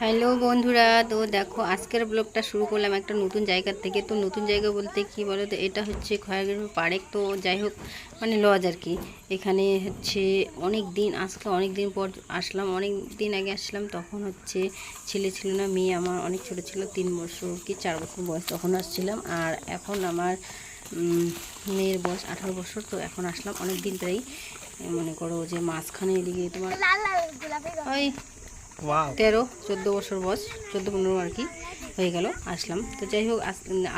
Hello বন্ধুরা তো দেখো আজকের ব্লগটা শুরু করলাম একটা নতুন জায়গা থেকে। তো নতুন জায়গা বলতে কি বলো তো এটা হচ্ছে খয়াগ্রাম পাড়ে তো যাই হোক মানে লজ আর কি। এখানে হচ্ছে অনেক দিন আজকে অনেক দিন পর আসলাম। অনেক দিন আগে আসলাম তখন হচ্ছে ছেলে ছিল না মেয়ে আমার অনেক ছোট ছিল তিন বছর কি চার বছর বয়স তখন আসছিলাম। আর এখন আমার মেয়ের বয়স আঠারো বছর তো এখন আসলাম অনেক দিন ধরেই। মনে করো যে মাঝখানে এদিকে তোমার ওই তেরো চোদ্দ বছর বয়স চোদ্দ পনেরো আর কি হয়ে গেল আসলাম। তো যাই হোক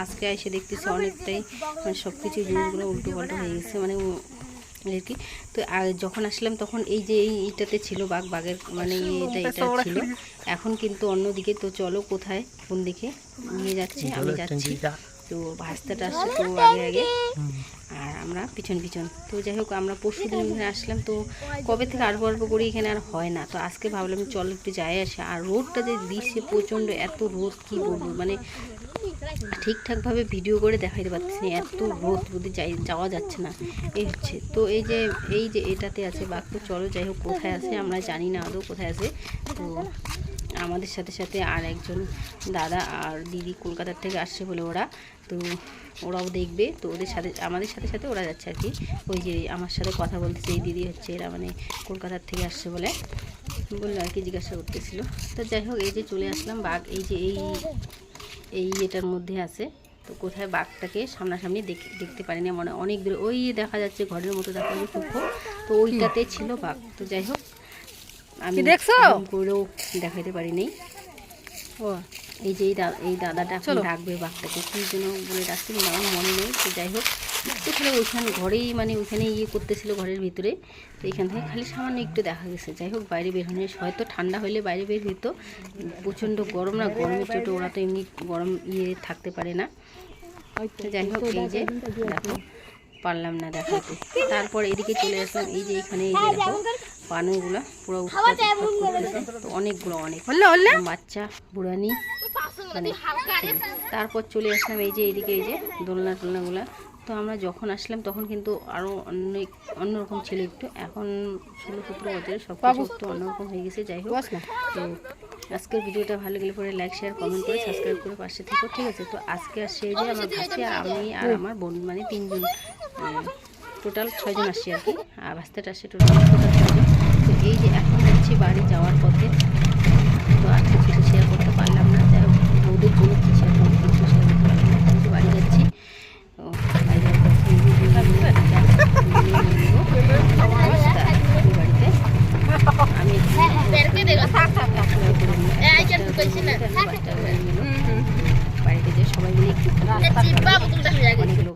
আজকে এসে দেখতেছি অনেকটাই মানে সব কিছু জিনিসগুলো উল্টো পাল্টো হয়ে গেছে মানে আর কি। তো যখন আসলাম তখন এই যে এই এইটাতে ছিল বাঘ বাঘের মানে এটা এটা ছিল। এখন কিন্তু অন্যদিকে তো চলো কোথায় কোন দিকে নিয়ে যাচ্ছে আমি যাচ্ছি। তো ভাস্তাটা আসছে তো আগে আগে। আমরা পিছন পিছন। তো যাই হোক আমরা পরশু দিন এখানে আসলাম তো কবে থেকে অল্প অল্প করি এখানে আর হয় না। তো আজকে ভাবলাম চল একটু যাই আসে। আর রোদটা যে দিচ্ছে প্রচণ্ড এত রোদ কি বলব? মানে ঠিকঠাকভাবে ভিডিও করে দেখাইতে পারতেছি না এত রোদ রোদে যাই যাওয়া যাচ্ছে না। এই হচ্ছে। তো এই যে এই যে এটাতে আছে তো চলো যাই হোক কোথায় আছে আমরা জানি না আদৌ কোথায় আছে। তো আমাদের সাথে সাথে আর একজন দাদা আর দিদি কলকাতার থেকে আসছে বলে ওরা। তো ওরাও দেখবে। তো ওদের সাথে, আমাদের সাথে সাথে ওরা যাচ্ছে আর কি। ওই যে আমার সাথে কথা বলতেছে, এই দিদি হচ্ছে, এরা মানে কলকাতার থেকে আসছে বলে। বলল আর কি, জিজ্ঞাসা করতেছিল। তো যাই হোক, এই যে চলে আসলাম বাঘ। এই যে এই এই এটার মধ্যে আছে। তো কোথায় বাঘটাকে সামনাসামনি দেখ- দেখতে পারি না। মানে অনেক দূরে, ওই দেখা যাচ্ছে ঘরের মতো, দেখা যাচ্ছে তো ওইটাতে ছিল বাঘ। তো যাই হোক আমি দেখছ? করেও দেখাতে পারিনি ও। এই যে এই দাদাটা ডাকবে বাঘটাকে কি যেন বলে ডাকছে কিন্তু আমার মনে নেই তো যাই হোক। খালি ওইখানে ঘরেই মানে ওইখানে ইয়ে করতেছিল ঘরের ভিতরে। তো এখান থেকে খালি সামান্য একটু দেখা গেছে। যাই হোক বাইরে বের হয়ে হয়তো ঠান্ডা হলে বাইরে বের হইতো। প্রচণ্ড গরম না গরমের চোটে ওরা তো এমনি গরম ইয়ে থাকতে পারে না। যাই হোক এই যে দেখো পারলাম না দেখাতে তারপর এদিকে চলে আসলাম। এই যে এখানে এই যে দেখো পানুগুলো পুরো তো অনেকগুলো অনেক। হলে হলে। বাচ্চা বুড়ানি মানে তারপর চলে আসলাম এই যে এইদিকে এই যে দোলনা টোলনাগুলা। তো আমরা যখন আসলাম তখন কিন্তু আরও অনেক অন্যরকম ছিল একটু। এখন ষোলো সতেরো বছরের সব কিছু একটু অন্যরকম হয়ে গেছে যাই হোক। না তো আজকের ভিডিওটা ভালো গেলে পরে লাইক শেয়ার কমেন্ট করে সাবস্ক্রাইব করে পাশে থেকো ঠিক আছে? তো আজকে আসছে এই যে আমার ভাস্তে আমি আর আমার বোন মানে তিনজন টোটাল ছয়জন আসছি আর কি। আর ভাস্তাটা আসছে টোটাল এই যে এখন হচ্ছে বাড়ি যাওয়ার পথে তো আর কিছু শেয়ার করতে পারলাম না তাই বৌদের জন্য কিছু শেয়ার করতে কিছু শেয়ার করতে পারলাম না এখন বাড়ি যাচ্ছি বাড়িতে আমি